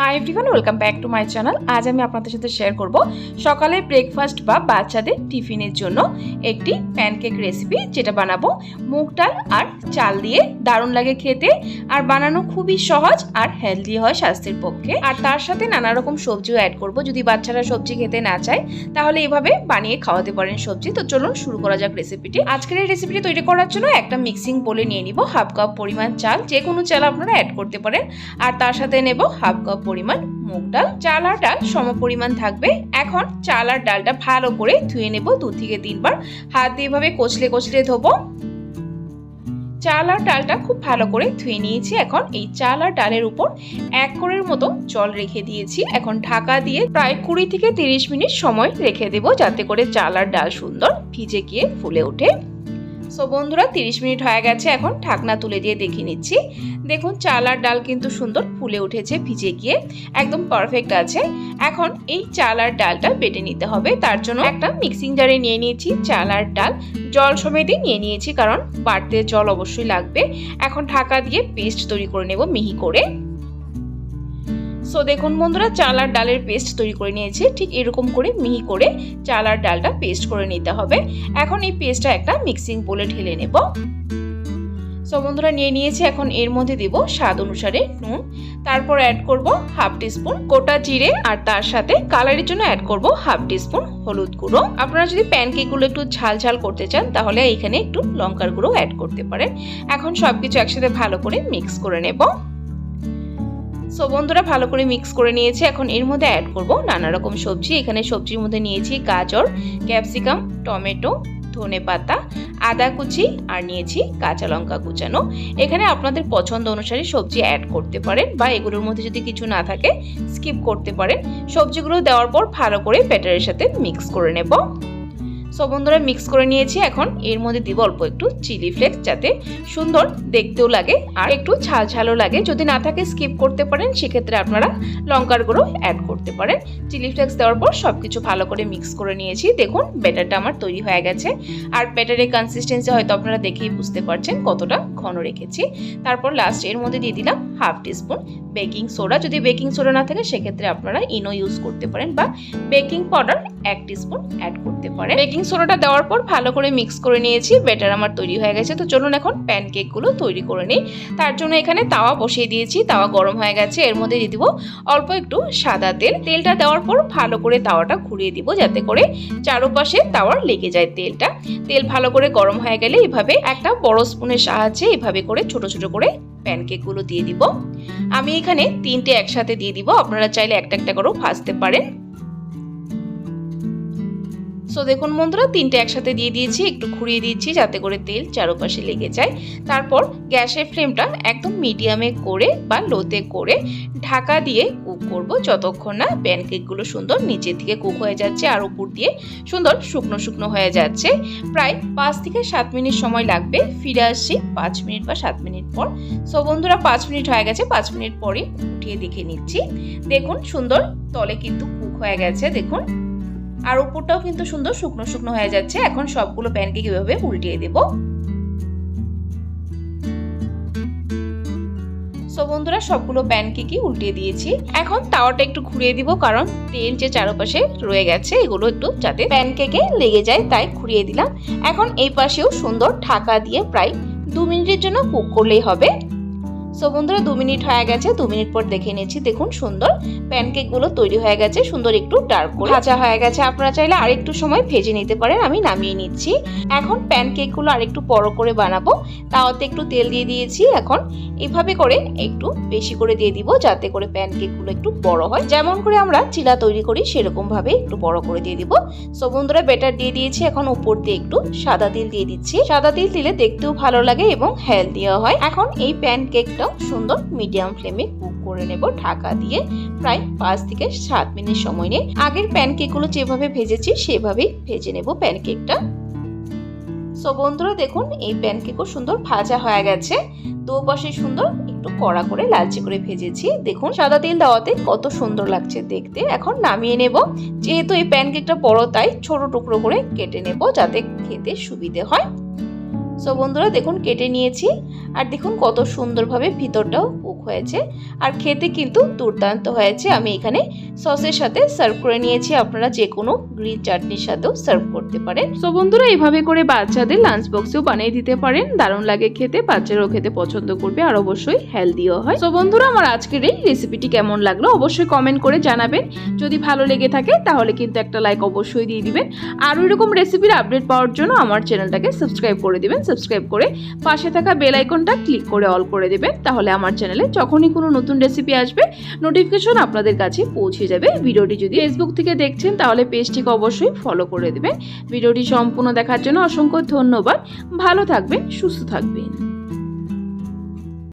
Hi everyone welcome back to my channel. আজ আমি আপনাদের সাথে শেয়ার করব সকালে ব্রেকফাস্ট বা বাচ্চাদের টিফিনের জন্য একটি প্যানকেক রেসিপি যেটা বানাবো মুগ ডাল আর চাল দিয়ে। দারুণ লাগে খেতে আর বানানো খুবই সহজ আর হেলদি হয় স্বাস্থ্যের পক্ষে। আর তার সাথে নানা রকম সবজিও অ্যাড করব। যদি বাচ্চারা সবজি খেতে না চায়, তাহলে এভাবে বানিয়ে খাওয়াতে পারেন সবজি। তো চলুন শুরু করা যাক রেসিপিটি আজকের এই রেসিপিটি তৈরি করার জন্য একটা মিক্সিং বলে নিয়ে নিব হাফ কাপ পরিমাণ চাল। যে কোনো চাল আপনারা অ্যাড করতে পারেন। আর তার সাথে নেব হাফ কাপ পরিমাণ মুগ ডাল, চাল আর ডাল সম পরিমাণ থাকবে। এখন চাল আর ডালটা ভালো করে ধুয়ে নেব দু থেকে তিনবার। হাত দিয়ে এভাবে কচলে কচলে ধোবো। চাল আর ডালটা খুব ভালো করে ধুয়ে নিয়েছি। এখন এই চাল আর ডালের উপর এক করের মতো জল রেখে দিয়েছি। এখন ঢাকা দিয়ে প্রায় কুড়ি থেকে তিরিশ মিনিট সময় রেখে দেব যাতে করে চাল আর ডাল সুন্দর ভিজে গিয়ে ফুলে ওঠে। সো বন্ধুরা, তিরিশ মিনিট হয়ে গেছে, এখন ঢাকনা তুলে দিয়ে দেখে নিচ্ছি। দেখুন, চাল আর ডাল কিন্তু সুন্দর ফুলে উঠেছে, ভিজে গিয়ে একদম পারফেক্ট আছে। এখন এই চাল আর ডালটা বেটে নিতে হবে, তার জন্য একটা মিক্সিং জারে নিয়ে নিয়েছি চাল আর ডাল। জল সমেতই নিয়ে নিয়েছি, কারণ বাড়তে জল অবশ্যই লাগবে। এখন ঢাকা দিয়ে পেস্ট তৈরি করে নেব মিহি করে। সো দেখুন বন্ধুরা, চাল আর ডালের পেস্ট তৈরি করে নিয়েছি। ঠিক এরকম করে মিহি করে চাল আর ডালটা পেস্ট করে নিতে হবে। এখন এই পেস্টটা একটা মিক্সিং বলে ঢেলে নেব। সো বন্ধুরা, নিয়ে নিয়েছি। এখন এর মধ্যে দেব স্বাদ অনুসারে নুন। তারপর অ্যাড করব হাফ টিস্পুন গোটা জিরে আর তার সাথে কালারের জন্য অ্যাড করব হাফ টিস্পুন হলুদ গুঁড়ো। আপনারা যদি প্যানকেকগুলো একটু ঝাল ঝাল করতে চান, তাহলে এখানে একটু লঙ্কার গুঁড়ো অ্যাড করতে পারেন। এখন সব কিছু একসাথে ভালো করে মিক্স করে নেব। সো বন্ধুরা, ভালো করে মিক্স করে নিয়েছি। এখন এর মধ্যে অ্যাড করব নানা রকম সবজি। এখানে সবজির মধ্যে নিয়েছি গাজর ক্যাপসিকাম টমেটো ধনে পাতা, আদা কুচি আর নিয়েছি কাঁচা লঙ্কা কুচানো। এখানে আপনাদের পছন্দ অনুসারে সবজি অ্যাড করতে পারেন বা এগুলোর মধ্যে যদি কিছু না থাকে স্কিপ করতে পারেন। সবজিগুলো দেওয়ার পর ভালো করে ব্যাটারের সাথে মিক্স করে নেব। সব বন্ধুরা মিক্স করে নিয়েছি। এখন এর মধ্যে দিব অল্প একটু চিলি ফ্লেক্স যাতে সুন্দর দেখতেও লাগে আর একটু ঝাল ঝালও লাগে। যদি না থাকে স্কিপ করতে পারেন। সেক্ষেত্রে আপনারা লঙ্কার গুঁড়ো অ্যাড করতে পারেন। চিলি ফ্লেক্স দেওয়ার পর সব কিছু ভালো করে মিক্স করে নিয়েছি। দেখুন ব্যাটারটা আমার তৈরি হয়ে গেছে। আর ব্যাটারের কনসিস্টেন্সি হয়তো আপনারা দেখেই বুঝতে পারছেন কতটা ঘন রেখেছি। তারপর লাস্ট এর মধ্যে দিয়ে দিলাম হাফ টিস্পুন বেকিং সোডা যদি বেকিং সোডা না থাকে, সেক্ষেত্রে আপনারা ইনো ইউজ করতে পারেন বা বেকিং পাউডার এক টিস্পুন অ্যাড করতে পারে বেকিং সোডাটা দেওয়ার পর ভালো করে মিক্স করে নিয়েছি ব্যাটার আমার তৈরি হয়ে গেছে। তো চলুন এখন প্যানকেকগুলো তৈরি করে নিই। তার জন্য এখানে তাওয়া বসিয়ে দিয়েছি, তাওয়া গরম হয়ে গেছে। এর মধ্যে দিয়ে দিব অল্প একটু সাদা তেল। তেলটা দেওয়ার পর ভালো করে তাওয়াটা ঘুরিয়ে দিব যাতে করে চারোপাশে তাওয়ার লেগে যায় তেলটা। তেল ভালো করে গরম হয়ে গেলে এভাবে একটা বড় স্পুনের সাহায্যে এভাবে করে ছোট ছোট করে প্যানকেকগুলো দিয়ে দিব। আমি এখানে তিনটে একসাথে দিয়ে দিব। আপনারা চাইলে একটা একটা করেও ভাজতে পারেন। সো দেখুন বন্ধুরা, তিনটে একসাথে দিয়ে দিয়েছি, একটু ঘুরিয়ে দিচ্ছি যাতে করে তেল চারপাশে লেগে যায়। তারপর গ্যাসের ফ্লেমটা একদম মিডিয়ামে করে বা লোতে করে ঢাকা দিয়ে কুক করব যতক্ষণ না প্যানকেকগুলো সুন্দর নিচের দিকে কুক হয়ে যাচ্ছে আর উপর দিয়ে সুন্দর শুকনো শুকনো হয়ে যাচ্ছে। প্রায় পাঁচ থেকে সাত মিনিট সময় লাগবে ফিরে আসছি পাঁচ মিনিট বা সাত মিনিট পর। সো বন্ধুরা, পাঁচ মিনিট হয়ে গেছে, পাঁচ মিনিট পরে উঠিয়ে দেখে নিচ্ছি। দেখুন, সুন্দর তলে কিন্তু কুক হয়ে গেছে, দেখুন। আর উপরটাও কিন্তু সুন্দর শুকনো শুকনো হয়ে যাচ্ছে। এখন সবগুলো প্যানকেক এভাবে উল্টিয়ে দেব? সো বন্ধুরা, সবগুলো প্যানকেকই উল্টিয়ে দিয়েছি। এখন তাওয়াটা একটু ঘুরিয়ে দিব, কারণ তেল যে চারপাশে রয়ে গেছে, এগুলো একটু যাতে প্যানকেকে লেগে যায়, তাই ঘুরিয়ে দিলাম। এখন এই পাশেও সুন্দর ঢাকা দিয়ে প্রায় দু মিনিটের জন্য কুক করলেই হবে। সো বন্ধুরা, দু মিনিট হয়ে গেছে, দু মিনিট পর দেখে নিয়েছি দেখুন, সুন্দর প্যানকেকগুলো তৈরি হয়ে গেছে, সুন্দর একটু ডার্ক করে। ভাজা হয়ে গেছে, আপনারা চাইলে আরেকটু সময় ভেজে নিতে পারেন, আমি নামিয়ে নিচ্ছি। এখন প্যানকেকগুলো আরেকটু বড় করে বানাবো, তাওয়াতে একটু তেল দিয়ে দিয়েছি। এখন এভাবে করে একটু বেশি করে দিয়ে দিব, যাতে করে প্যানকেকগুলো একটু বড় হয়। যেমন করে আমরা চিলা তৈরি করি সেরকম ভাবে একটু বড় করে দিয়ে দিব। সো বন্ধুরা বেটার দিয়ে দিয়েছি, এখন উপর দিয়ে একটু সাদা তিল দিয়ে দিচ্ছি। সাদা তিল দিলে দেখতেও ভালো লাগে এবং হেলদিও হয়। এখন এই প্যানকেকটাও সুন্দর মিডিয়াম ফ্লেমে কুক করে নেব ঢাকা দিয়ে প্রায় পাঁচ থেকে সাত মিনিট সময় নিয়ে। আগের প্যানকেকগুলো যেভাবে ভেজেছি, সেভাবেই ভেজে নেব প্যানকেকটা। সো বন্ধুরা দেখুন, এই প্যানকেকও সুন্দর ভাজা হয়ে গেছে। দু পাশে সুন্দর একটু কড়া করে লালচে করে ভেজেছি। দেখুন, সাদা তেল দেওয়াতে কত সুন্দর লাগছে দেখতে। এখন নামিয়ে নেব। যেহেতু এই প্যানকেকটা বড়, তাই ছোট টুকরো করে কেটে নেব যাতে খেতে সুবিধে হয়। সো বন্ধুরা, দেখুন, কেটে নিয়েছি। আর দেখুন, কত সুন্দরভাবে ভিতরটাও কুক হয়েছে। আর খেতে কিন্তু দুর্দান্ত হয়েছে। আমি এখানে সসের সাথে সার্ভ করে নিয়েছি। আপনারা যে কোনো গ্রিন চাটনির সাথেও সার্ভ করতে পারেন। সো বন্ধুরা, এইভাবে করে বাচ্চাদের লাঞ্চ বক্সেও বানিয়ে দিতে পারেন। দারুণ লাগে খেতে, বাচ্চারাও খেতে পছন্দ করবে আর অবশ্যই হেলদিও হয়। সো বন্ধুরা, আমার আজকের এই রেসিপিটি কেমন লাগল অবশ্যই কমেন্ট করে জানাবেন। যদি ভালো লেগে থাকে, তাহলে কিন্তু একটা লাইক অবশ্যই দিয়ে দিবেন। আর এরকম রেসিপির আপডেট পাওয়ার জন্য আমার চ্যানেলটাকে সাবস্ক্রাইব করে দিবেন। সাবস্ক্রাইব করে পাশে থাকা বেল আইকনটা ক্লিক করে অল করে দেবেন। তাহলে আমার চ্যানেলে যখনই কোনো নতুন রেসিপি আসবে নোটিফিকেশন আপনাদের কাছে পৌঁছে যাবে। ভিডিওটি যদি ফেসবুক থেকে দেখছেন, তাহলে পেজটিকে অবশ্যই ফলো করে দেবেন। ভিডিওটি সম্পূর্ণ দেখার জন্য অসংখ্য ধন্যবাদ। ভালো থাকবেন, সুস্থ থাকবেন।